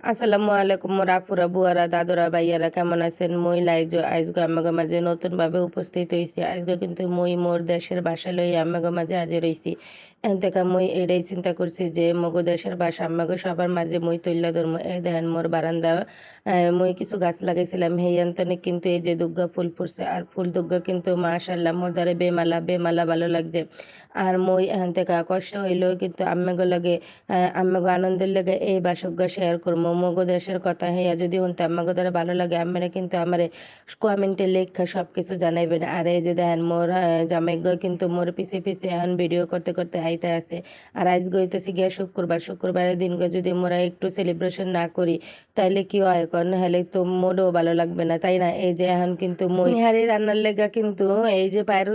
আসসালামু আলাইকুম রাফুরা, বুয়ারা, দাদুরা, ভাইয়ারা, কেমন আছেন? মই লাইজ আজকে আমাগো মাঝে নতুনভাবে উপস্থিত হয়েছি আজকে কিন্তু মই মোর দেশের বাসা লই আমাগো মাঝে আজে রয়েছি থেকে মই এটাই চিন্তা করছি যে মগো দেশের বাসা, আমাকে সবার মাঝে মই তৈলা ধর্ম। এ দেখেন মোর বারান্দা মই কিছু গাছ লাগাইছিলাম হেই আন্তনে কিন্তু এই যে দুর্গা ফুল ফুটছে। আর ফুল দুর্গা কিন্তু মাশাল্লাহ মোর দ্বারা বেমালা বেমালা ভালো লাগছে। আর মই এখান থেকে কষ্ট হইলেও কিন্তু আম্মাগো লাগে আম্মাগো আনন্দের লাগে এই বাসজ্ঞ শেয়ার করব। মগো দেশের কথা হেয়া যদি শুনতে আম্মাগো দ্বারা ভালো লাগে আম্মারা কিন্তু আমার কমেন্টে লেখা সব কিছু জানাইবেন। আর এই যে দেখেন মোর জামাইগ কিন্তু মোর পিছে পিছে এখন ভিডিও করতে করতে আইতে আছে। আর আজ গইতেছি গিয়া শুক্রবার। শুক্রবারের দিন যদি মোরা একটু সেলিব্রেশন না করি, তাইলে কি হয়? কারণ হলে তো মোরও ভালো লাগবে না, তাই না? এই যে এখন কিন্তু মই হারি রান্নার লেগা কিন্তু এই যে পায়ের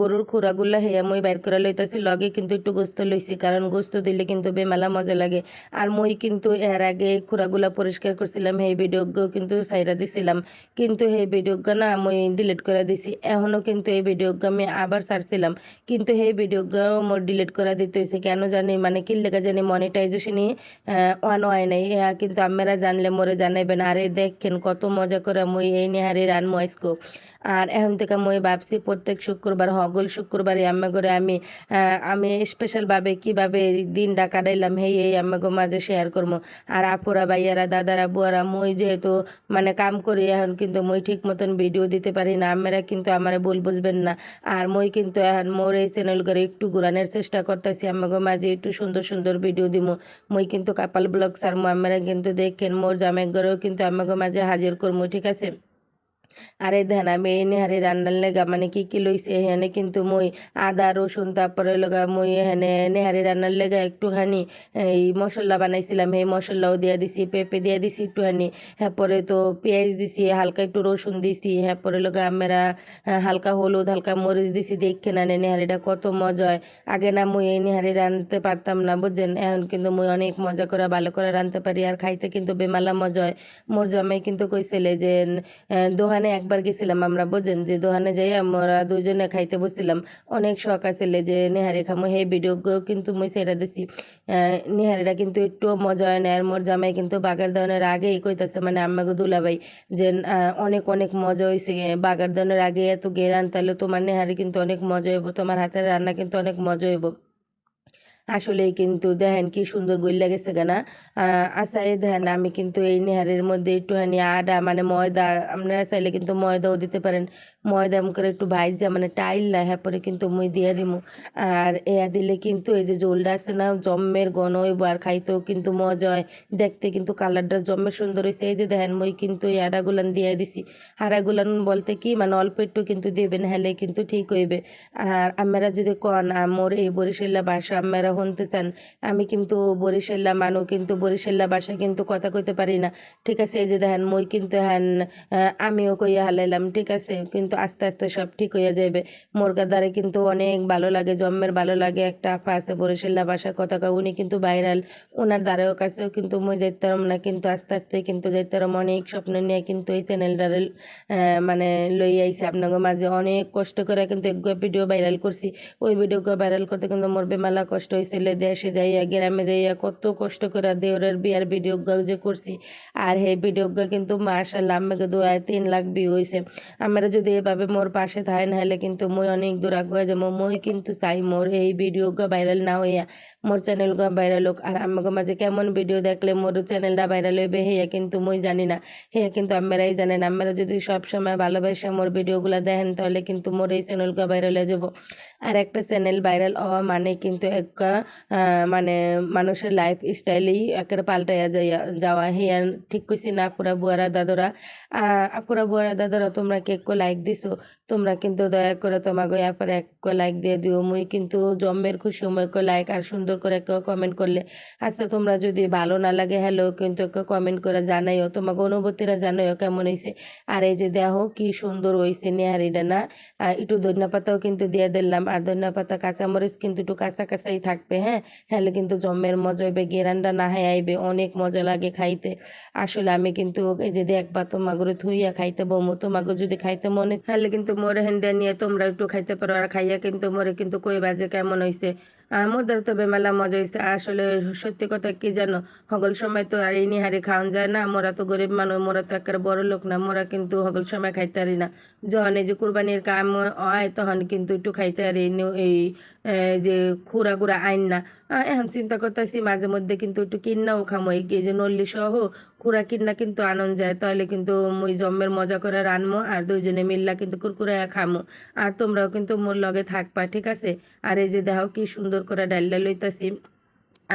গরুর খুরাগুলা হেয়া মই বাইর করে লইতাছি, লগে কিন্তু একটু গোস্ত লইছি, কারণ গোস্ত দিলে কিন্তু বেমালা মজা লাগে। আর মই কিন্তু এর আগে খুরাগুলা পরিষ্কার করছিলাম এই ভিডিও কিন্তু সাইরা দিছিলাম। কিন্তু এই ভিডিও না মই ডিলিট করে দিছি। এখনও কিন্তু এই ভিডিও আমি আবার ছাড়ছিলাম। কিন্তু এই ভিডিও মোর ডিলিট করে দিতে হয়েছে। কেন জানি মানে কি লেগে জানি মনিটাইজেশনই অন হয় নাই। কিন্তু আমরা জানলে মোরে জানাইবেন। আরে দেখেন কত মজা করে মুই এই নেহারি রান ময়েস্কো আর এখন থেকে মই ভাবছি প্রত্যেক শুক্রবার, হগল শুক্রবারে আম্মা করে আমি আমি স্পেশালভাবে কীভাবে দিনটা কাটাইলাম হেই এই আম্মাগো মাঝে শেয়ার করব। আর আপুরা, ভাইয়ারা, দাদারা, বুয়ারা, মই যেহেতু মানে কাম করি, এখন কিন্তু মই ঠিক মতন ভিডিও দিতে পারি না আপনারা কিন্তু আমার ভুল বুঝবেন না। আর মই কিন্তু এখন মোর এই চ্যানেল করে একটু ঘুরানোর চেষ্টা করতেছি আমাকে মাঝে একটু সুন্দর সুন্দর ভিডিও দিব মই কিন্তু কাপাল ব্লগ সার আপনারা কিন্তু দেখেন, মোর জামাই ঘরেও কিন্তু আমাকে মাঝে হাজির করব ঠিক আছে? আরে ধ্যান আমি এই নেহারি রান্নার লেগা মানে কি কি লইছে এখানে? কিন্তু মই আদা রসুন তারপরে লগা মই এখানে নেহারি রান্নার লেগা একটুখানি এই মশলা বানাইছিলাম। এই মশলাও দিয়ে দিছি পেঁপে দিয়ে দিছি একটুখানি হ্যাঁ পরে তো পেঁয়াজ দিছি হালকা একটু রসুন দিছি হ্যাঁ পরে লগা আমরা হালকা হলুদ হালকা মরিচ দিছি দেখে না নে নেহারিটা কত মজা হয়। আগে না মুই এই নেহারি রাঁধতে পারতাম না বুঝছেন? এখন কিন্তু মুই অনেক মজা করে ভালো করে রাঁধতে পারি আর খাইতে কিন্তু বেমালা মজা হয়। মোর জামাই কিন্তু কইছিলে যে আহ, দোকানে একবার গেছিলাম আমরা বুঝেন যে দোকানে যাই আমরা দুজনে খাইতে বসছিলাম। অনেক শখ আছিল যে নেহারি খামো। হে ভিডিও কিন্তু মুই সেরা দিছি। নেহারিটা কিন্তু একটু মজা হয় না। আর মোর জামাই কিন্তু বাগার দানের আগেই কইতাছে মানে আম্মাকে দুলাভাই, যে অনেক অনেক মজা হয়েছে বাগার দানের আগে এত গেরান, তাহলে তোমার নেহারি কিন্তু অনেক মজা হইব, তোমার হাতের রান্না কিন্তু অনেক মজা হইব। আসলেই কিন্তু দেখেন কি সুন্দর গইলা গেছে কেনা এই দেখেন আমি কিন্তু এই নেহারের মধ্যে একটুখানি আদা মানে ময়দা, আপনারা চাইলে কিন্তু ময়দাও দিতে পারেন। ময়দা এমন করে একটু ভাইজা মানে টাইল না হ্যাঁ পরে কিন্তু মুই দিয়ে দিমু। আর এয়া দিলে কিন্তু এই যে জোলটা আছে না জম্মের হইব আর খাইতেও কিন্তু মজা হয়। দেখতে কিন্তু কালারটা জম্মের সুন্দর হয়েছে এই যে দেখেন, মই কিন্তু এই আডাগুলান দিয়ে দিছি। হাড়াগুলান বলতে কি মানে অল্প একটু কিন্তু দেবেন, হলে কিন্তু ঠিক হইবে। আর আমরা যদি কন মোর এই বরিশাল্লা বাসা আমরা শুনতে চান, আমি কিন্তু বরিশাল্লা মানু, কিন্তু বরিশাল্লা ভাষা কিন্তু কথা কইতে পারি না। ঠিক আছে, এই যে দেখেন, মই কিন্তু হ্যান আমিও কইয়া হালাইলাম, ঠিক আছে? কিন্তু আস্তে আস্তে সব ঠিক হইয়া যাবে মোর দ্বারে কিন্তু অনেক ভালো লাগে জন্মের ভালো লাগে, একটা আপা আছে বরিশাল্লা ভাষার কথা কয় উনি কিন্তু ভাইরাল। ওনার দ্বারেও কাছেও কিন্তু মই যাইতাম না, কিন্তু আস্তে আস্তে কিন্তু যাইতাম অনেক স্বপ্ন নিয়ে কিন্তু এই চ্যানেলটারে মানে লই আইছে আপনাকে মাঝে। অনেক কষ্ট করে কিন্তু এক ভিডিও ভাইরাল করছি। ওই ভিডিও ভাইরাল করতে কিন্তু মোর বেমালা কষ্ট হয়েছিল দেশে যাইয়া, গ্রামে যাইয়া কত কষ্ট করে দেওরের বিয়ার ভিডিও যে করছি। আর সেই ভিডিও কিন্তু মাশাল্লাহ আমাকে দু তিন লাখ ভিউ হয়েছে আমরা যদি এভাবে মোর পাশে থাকেন হলে কিন্তু মই অনেক দূর আগুয়া যাব মই কিন্তু চাই, মোর এই ভিডিও ভাইরাল না হইয়া মোর চ্যানেল ভাইরাল হোক। আর আমাকে মাঝে কেমন ভিডিও দেখলে মোর চ্যানেলটা ভাইরাল হইবে, হেয়া কিন্তু মই জানি না। হেয়া কিন্তু আপনারাই জানেন আপনারা যদি সব সময় ভালোবাসে মোর ভিডিওগুলো দেখেন, তাহলে কিন্তু মোর এই চ্যানেলটা ভাইরাল হয়ে যাব। আর একটা চ্যানেল ভাইরাল হওয়া মানে কিন্তু একটা মানে মানুষের লাইফ স্টাইলেই একের পাল্টাইয়া যাইয়া যাওয়া। হিয়া ঠিক কইছি না পুরা বুয়ারা, দাদরা। আপুরা, বুয়ারা, দাদরা, তোমরা কে একটু লাইক দিছো? তোমরা কিন্তু দয়া করে তোমাকে অ্যাপের এক লাইক দিয়ে দিও। মুই কিন্তু জম্মের খুশি মুই লাইক আর সুন্দর করে কেউ কমেন্ট করলে। আচ্ছা তোমরা যদি ভালো না লাগে হ্যালো কিন্তু একটু কমেন্ট করে জানাইও। তোমাকে অনুভূতিরা জানাইও কেমন হয়েছে আর এই যে দেখো কি সুন্দর হয়েছে নেহারিটা না। একটু ধনিয়া পাতাও কিন্তু দিয়ে দিলাম। আর ধনিয়া পাতা, কাঁচামরিচ কিন্তু একটু কাঁচা কাঁচাই থাকবে হ্যাঁ? হলে কিন্তু জম্মের মজা হইবে, গেরানটা না হয় আইবে, অনেক মজা লাগে খাইতে। আসলে আমি কিন্তু এই যে দেখবা তোমাগুলো থুইয়া খাইতে বমু। তোমাকে যদি খাইতে মনে তাহলে কিন্তু মোরে হেন্দে নিয়ে তোমরা একটু খাইতে পারো আর খাইয়া কিন্তু মোরে কিন্তু কই বাজে কেমন হয়েছে মোদার তো বেমেলা মজা হয়েছে আসলে সত্যি কথা কি জানো? হগল সময় তো আর এই নিহারি খাওয়ান যায় না। মোরা তো গরিব মানুষ, মোরা তো একেবারে বড় লোক না। মোরা কিন্তু হগল সময় খাইতে পারি না। যখন এই যে কুরবানির কাম হয়, তখন কিন্তু একটু খাইতে পারি। এই যে খুরা গুড়া আইন না। এখন চিন্তা করতেছি, মাঝে মধ্যে কিন্তু একটু কিন্নাও খামো। এই যে নল্লি সহ খুরা কিন্না কিন্তু আনন্দ যায়। তাহলে কিন্তু মুই জম্মের মজা করে রানমো আর দুইজনে মিল্লা কিন্তু কুরকুরে খামো। আর তোমরাও কিন্তু মোর লগে থাকবা, ঠিক আছে? আর এই যে দেখো কি সুন্দর করে ডাইলটা লইতাছি।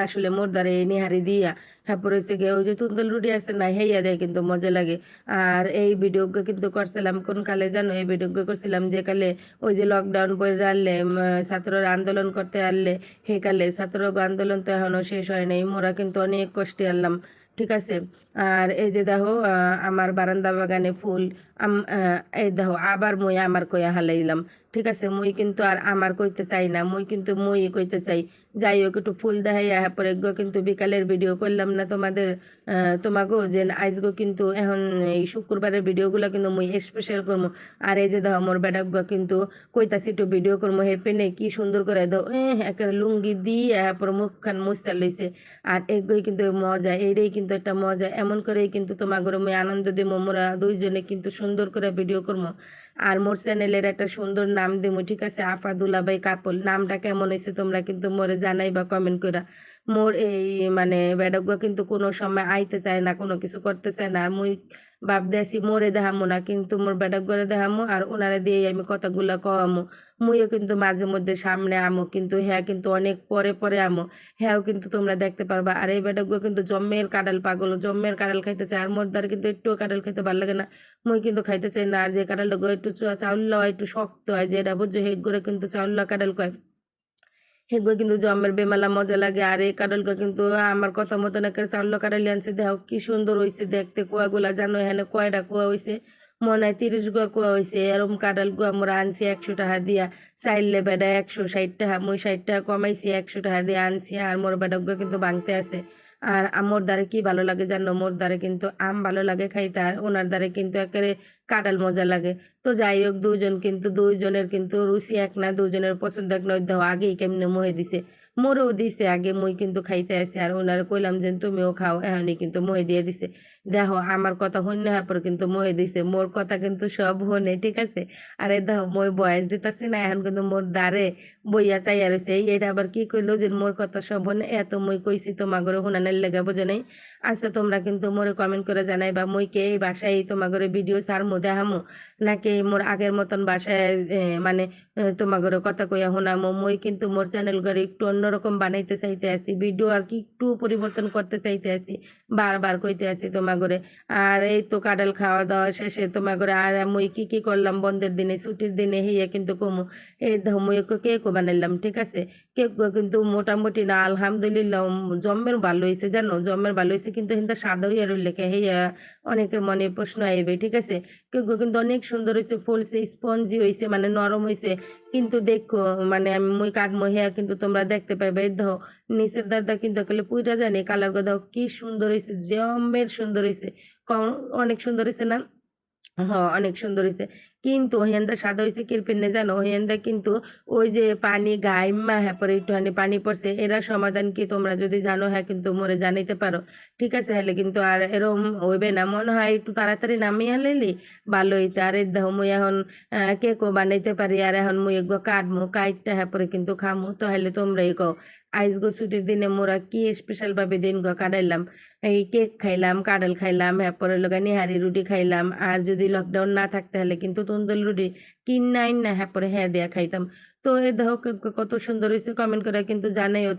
আসলে মোর দ্বারা এই নিহারি দিয়া হ্যাঁ পরে গিয়ে ওই যে তুন্দল রুটি আছে না, হেইয়া দেয় কিন্তু মজা লাগে। আর এই ভিডিও কিন্তু করছিলাম, কোন কালে জানো? এই ভিডিও করছিলাম যে কালে ওই যে লকডাউন পরে আনলে ছাত্ররা আন্দোলন করতে আনলে, হে কালে ছাত্র আন্দোলন তো এখনও শেষ হয় নাই, মোরা কিন্তু অনেক কষ্টে আনলাম, ঠিক আছে? আর এই যে দেখো আমার বারান্দা বাগানে ফুল এই দেখো, আবার মই আমার কইয়া হালাইলাম। ঠিক আছে মুই কিন্তু আর আমার কইতে চাই না মুই কিন্তু মুই কইতে চাই। যাই হোক একটু ফুল দেখাইয়া পরে গো কিন্তু বিকালের ভিডিও করলাম না তোমাদের আহ, তোমাকেও যে আজগো কিন্তু এখন এই শুক্রবারের ভিডিওগুলো কিন্তু মুই স্পেশাল করব আর এই যে দেখো মোর বেডাক কিন্তু কইতাছি একটু ভিডিও করব হে পেনে কি সুন্দর করে এ একটা লুঙ্গি দিয়ে পরে মুখখান মুছতে লইছে। আর এগুলোই কিন্তু মজা এইটাই কিন্তু একটা মজা এমন করেই কিন্তু তোমার ঘরে মুই আনন্দ দিব মোরা দুইজনে কিন্তু সুন্দর করে ভিডিও করব আর মোর চ্যানেলের একটা সুন্দর নাম দেবো ঠিক আছে? আফা দুলাবাই কাপল, নামটা কেমন হয়েছে তোমরা কিন্তু মোরে জানাই বা কমেন্ট করা মোর এই মানে বেডগ্য কিন্তু কোনো সময় আইতে চায় না, কোনো কিছু করতে চায় না। আর মুই বাপ দেছি মোরে দেখামো না, কিন্তু মোর বেডগ্যরে দেখামো আর ওনারা দিয়ে আমি কথাগুলা কওয়ামো। মুইও কিন্তু মাঝে মধ্যে সামনে আমো, কিন্তু হ্যাঁ কিন্তু অনেক পরে পরে আমো। হ্যাঁও কিন্তু তোমরা দেখতে পারবা। আর এই বেডগ্য কিন্তু জম্মের কাঁঠাল পাগল, জম্মের কাঁঠাল খাইতে চায়। আর মোর দ্বারা কিন্তু একটুও কাঁঠাল খাইতে ভালো লাগে না। মুই কিন্তু খাইতে চাই না। আর যে কাঁঠালটা গো একটু চা- চাউল হয় একটু শক্ত হয়, যেটা বুঝছ হেগ করে কিন্তু চাউল কাঁঠাল কয়। হেগুলো কিন্তু জমের বেমালা মজা লাগে। আর এই কাঁঠালগুলো কিন্তু আমার কথা মতন একটা চাউল কাঁঠালি আনছে। দেখো কি সুন্দর হয়েছে দেখতে, কুয়াগুলা জানো, এখানে কয়টা কুয়া হয়েছে মনে হয় তিরিশ গুয়া কুয়া হয়েছে এরম কাঁঠাল গুয়া আমরা আনছি একশো টাকা দিয়া। চাইলে বেডা একশো ষাট টাকা, মুই ষাট টাকা কমাইছি, একশো টাকা দিয়ে আনছি। আর মোর বেডাগুলো কিন্তু ভাঙতে আছে। আর আমার দ্বারে কি ভালো লাগে জানো? মোর দ্বারে কিন্তু আম ভালো লাগে খাইতে আর ওনার দ্বারে কিন্তু একেবারে কাটাল মজা লাগে। তো যাই হোক দুজন কিন্তু, দুইজনের কিন্তু রুচি এক না দুজনের পছন্দ এক নয় দেওয়া আগেই কেমনে মহে দিছে। মোরেও দিছে, আগে মই কিন্তু খাইতে আসি। আর ওনারে কইলাম যে, তুমিও খাও। এখনই কিন্তু মহে দিয়ে দিছে। দেখো, আমার কথা হইন নেওয়ার পর কিন্তু মহে দিছে। মোর কথা কিন্তু সব হনে ঠিক আছে? আরে দেখো, মই বয়স দিতেছি না, এখন কিন্তু মোর দ্বারে বইয়া চাইয়া রয়েছে এই এটা আবার কি কইলো যে মোর কথা সব হনে এত মই কইছি তোমার ঘরে হুনানের লেগে বোঝে নাই। আচ্ছা তোমরা কিন্তু মোরে কমেন্ট করে জানাই বা মই কে এই বাসায় তোমার ঘরে ভিডিও সার মধ্যে হামো নাকি মোর আগের মতন বাসায় মানে ঘরে কথা কইয়া শোনামো? মই কিন্তু মোর চ্যানেল ঘরে একটু অন্যরকম বানাইতে চাইতে আছি ভিডিও আর কি একটু পরিবর্তন করতে চাইতে আছি, বারবার কইতে আছি তোমার ঘরে আর এই তো কাডাল খাওয়া দাওয়া শেষে তোমার করে আর মুই কি কি করলাম? বন্ধের দিনে, ছুটির দিনে, হইয়া কিন্তু কমু, এই মুই কে কমা বানাইলাম, ঠিক আছে? কেক কিন্তু মোটামুটি না, আলহামদুলিল্লাহ জম্মের ভালো হয়েছে জানো? জম্মের ভালো হয়েছে কিন্তু হিন্দা সাদা হইয়া রইলে কে, হইয়া অনেকের মনে প্রশ্ন আইবে, ঠিক আছে? কেক কিন্তু অনেক সুন্দর হয়েছে ফুলছে, স্পঞ্জি হয়েছে মানে নরম হয়েছে কিন্তু দেখো মানে আমি মুই কাটমো হ্যাঁ কিন্তু তোমরা দেখতে পাইবে দেখো, নিচের দাদা কিন্তু একেবারে পুইটা জানি কালার দেখো, কি সুন্দর হয়েছে জম্মের সুন্দর হয়েছে অনেক সুন্দর হয়েছে না? হ্যাঁ অনেক সুন্দর হয়েছে কিন্তু হেন্দা সাদা হয়েছে কিরপিনে জানো? হেন্দা কিন্তু ওই যে পানি গাইমা হ্যাঁ পরে একটুখানি পানি পড়ছে। এরা সমাধান কি তোমরা যদি জানো হ্যাঁ কিন্তু মোরে জানাইতে পারো। ঠিক আছে হলে কিন্তু আর এরম হইবে না। মনে হয় একটু তাড়াতাড়ি নামিয়ে আনলেই ভালো হইতে। আর এই দেখো মুই এখন কেকও বানাইতে পারি? আর এখন মুই এগুলো কাটমু, কাইটটা হ্যাঁ পরে কিন্তু খামু। তো হলে তোমরাই কও আইস গো ছুটির দিনে মোরা কি স্পেশাল ভাবে দিন গো কাটাইলাম? এই কেক খাইলাম, কাঁঠাল খাইলাম হ্যাঁ পরে লগা নিহারি রুটি খাইলাম। আর যদি লকডাউন না থাকতে হলে কিন্তু তন্দুল রুটি কিনাইন না হ্যাঁ পরে হ্যাঁ দেয়া খাইতাম। তো এই দেখো কত সুন্দর হয়েছে কমেন্ট করে কিন্তু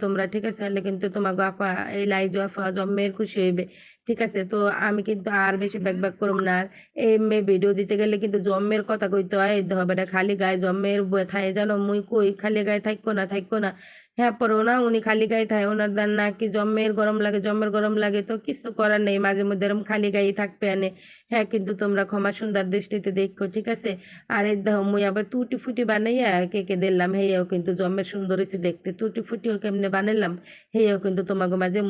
তোমরা, ঠিক আছে? কিন্তু তোমার আফা, এই লাইজো আফা জম্মের খুশি হইবে, ঠিক আছে? তো আমি কিন্তু আর বেশি ব্যাক ব্যাক করব না। আর এই ভিডিও দিতে গেলে কিন্তু জম্মের কথা কইতে হয়। এই বেটা, খালি গায়ে জম্মের থাই জানো, মুই কই খালি গায়ে থাকব না থাকব না। হ্যাঁ পরে না, উনি খালি গায়ে থাকে ওনার দান না কি জম্মের গরম লাগে জম্মের গরম লাগে, তো কিছু করার নেই, মাঝে মধ্যে এরকম খালি গায়ে থাকবে আনে। হ্যাঁ কিন্তু তোমরা ক্ষমা সুন্দর দৃষ্টিতে দেখো, ঠিক আছে? আর এই দেখো, মুই আবার তুটি ফুটি বানাইয়া কে কে দিলাম হেয়াও কিন্তু জম্মের সুন্দর হয়েছে দেখতে। তুটি ফুটিও কেমনে বানাইলাম হেয়াও কিন্তু তোমাকে মাঝে